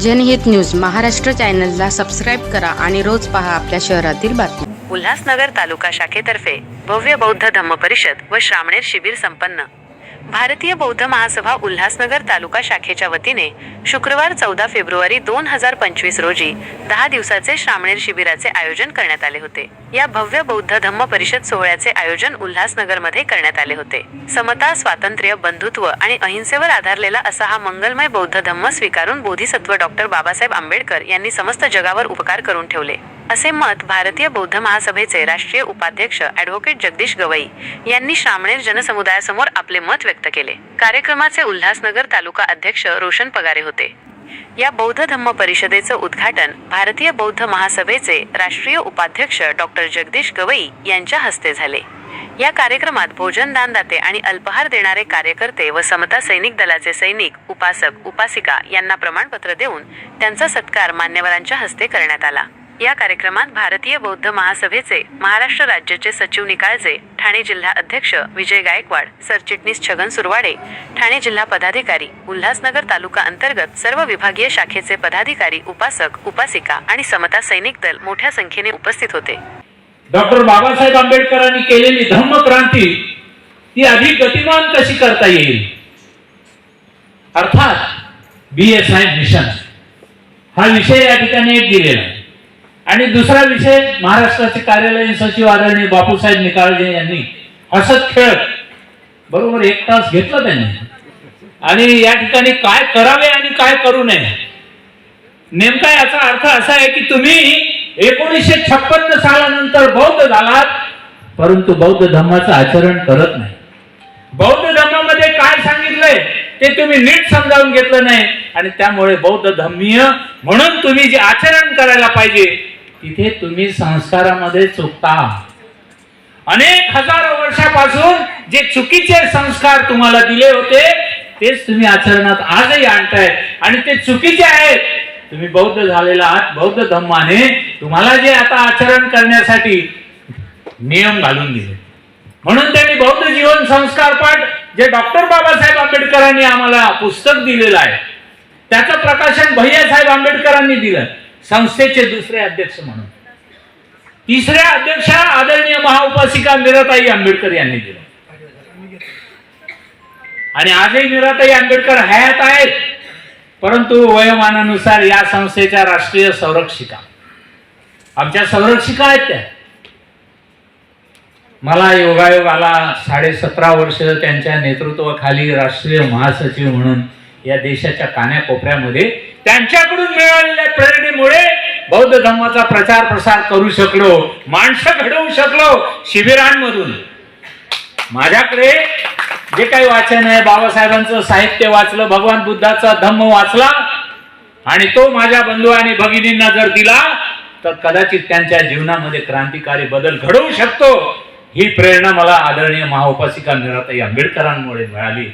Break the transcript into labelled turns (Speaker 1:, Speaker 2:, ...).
Speaker 1: जनहित न्यूज महाराष्ट्र चॅनलला सबस्क्राईब करा आणि रोज पहा आपल्या शहरातील बातमी
Speaker 2: उल्हासनगर तालुका शाखेतर्फे भव्य बौद्ध धम्म परिषद व श्रामणेर शिबिर संपन्न. भारतीय बौद्ध महासभा उल्हासनगर तालुका शाखेच्या वतीने शुक्रवार चौदा फेब्रुवारी दोन हजार पंचवीस रोजी दहा दिवसाचे श्रामणेर शिबिराचे आयोजन करण्यात आले होते. या भव्य बौद्ध धम्म परिषद सोहळ्याचे आयोजन उल्हासनगरमध्ये करण्यात आले होते. समता स्वातंत्र्य बंधुत्व आणि अहिंसेवर आधारलेला असा हा मंगलमय बौद्ध धम्म स्वीकारून बोधिसत्व डॉक्टर बाबासाहेब आंबेडकर यांनी समस्त जगावर उपकार करून ठेवले. असे मत भारतीय बौद्ध महासभेचे राष्ट्रीय उपाध्यक्ष ॲडव्होकेट जगदीश गवई यांनी श्रामणेर जनसमुदायासमोर आपले मत व्यक्त केले. कार्यक्रमाचे उल्हासनगर तालुका अध्यक्ष रोशन पगारे होते. या बौद्ध धम्म परिषदेचं उद्घाटन भारतीय बौद्ध महासभेचे राष्ट्रीय उपाध्यक्ष डॉक्टर जगदीश गवई यांच्या हस्ते झाले. या कार्यक्रमात भोजन दानदाते आणि अल्पहार देणारे कार्यकर्ते व समता सैनिक दलाचे सैनिक उपासक उपासिका यांना प्रमाणपत्र देऊन त्यांचा सत्कार मान्यवरांच्या हस्ते करण्यात आला. या कार्यक्रमात भारतीय बौद्ध महासभेचे महाराष्ट्र राज्याचे सचिव निकाळजे ठाणे जिल्हा अध्यक्ष विजय गायकवाड सरचिटणीस छगन सुरवाडे ठाणे जिल्हा पदाधिकारी उल्हासनगर तालुका अंतर्गत सर्व विभागीय शाखेचे पदाधिकारी उपासक उपासिका आणि समता सैनिक दल मोठ्या संख्येने उपस्थित होते.
Speaker 3: डॉक्टर बाबासाहेब आंबेडकरांनी केलेली धम्म क्रांती ती अधिक गतिमान कशी करता येईल? अर्थात बी एस आय मिशन हा विषय या ठिकाणी एक दिलेला आणि दुसरा विषय महाराष्ट्राचे कार्यालयीन सचिव आदरणीय बापूसाहेब निकाळजे यांनी हसत खेळत बरोबर एक तास घेतला त्यांनी. आणि या ठिकाणी काय करावे आणि काय करू नये? नेमका याचा अर्थ असा आहे की तुम्ही एकोणीसशे छप्पन्न सालानंतर बौद्ध झालात परंतु बौद्ध धर्माचं आचरण करत नाही. बौद्ध धर्मामध्ये काय सांगितलंय ते तुम्ही नीट समजावून घेतलं नाही. आणि त्यामुळे बौद्ध धर्मीय म्हणून तुम्ही जे आचरण करायला पाहिजे तिथे तुम्ही संस्कारामध्ये चुकता. अनेक हजारो वर्षापासून जे चुकीचे संस्कार तुम्हाला दिले होते तेच तुम्ही आचरणात आजही आणताय. आणि ते चुकीचे आहेत. तुम्ही बौद्ध झालेला आहात बौद्ध धम्माने तुम्हाला जे आता आचरण करण्यासाठी नियम घालून दिले. म्हणून त्यांनी बौद्ध जीवन संस्कार पाठ जे डॉक्टर बाबासाहेब आंबेडकरांनी आम्हाला पुस्तक दिलेलं आहे त्याचं प्रकाशन भैयासाहेब आंबेडकरांनी दिलं. संस्थेचे दुसरे अध्यक्ष म्हणून. तिसऱ्या अध्यक्ष आदरणीय महाउपासिका मीराताई आंबेडकर यांनी दिलं. आणि आजही मीराताई आंबेडकर हयात आहेत. परंतु वयोमानानुसार या संस्थेच्या राष्ट्रीय संरक्षिका. आमच्या संरक्षिका आहेत त्या. मला योगायोग आला साडे सतरा वर्ष त्यांच्या नेतृत्वाखाली राष्ट्रीय महासचिव म्हणून या देशाच्या कान्याकोपऱ्यामध्ये त्यांच्याकडून मिळालेल्या प्रेरणेमुळे बौद्ध धर्माचा प्रचार प्रसार करू शकलो माणसं घडवू शकलो शिबिरांमधून. माझ्याकडे जे काही वाचन आहे बाबासाहेबांचं साहित्य वाचलं भगवान बुद्धाचा धम्म वाचला आणि तो माझ्या बंधू आणि भगिनींना जर दिला तर कदाचित त्यांच्या जीवनामध्ये क्रांतिकारी बदल घडवू शकतो. ही प्रेरणा मला आदरणीय महाउपासिका मीराताई आंबेडकरांमुळे मिळाली.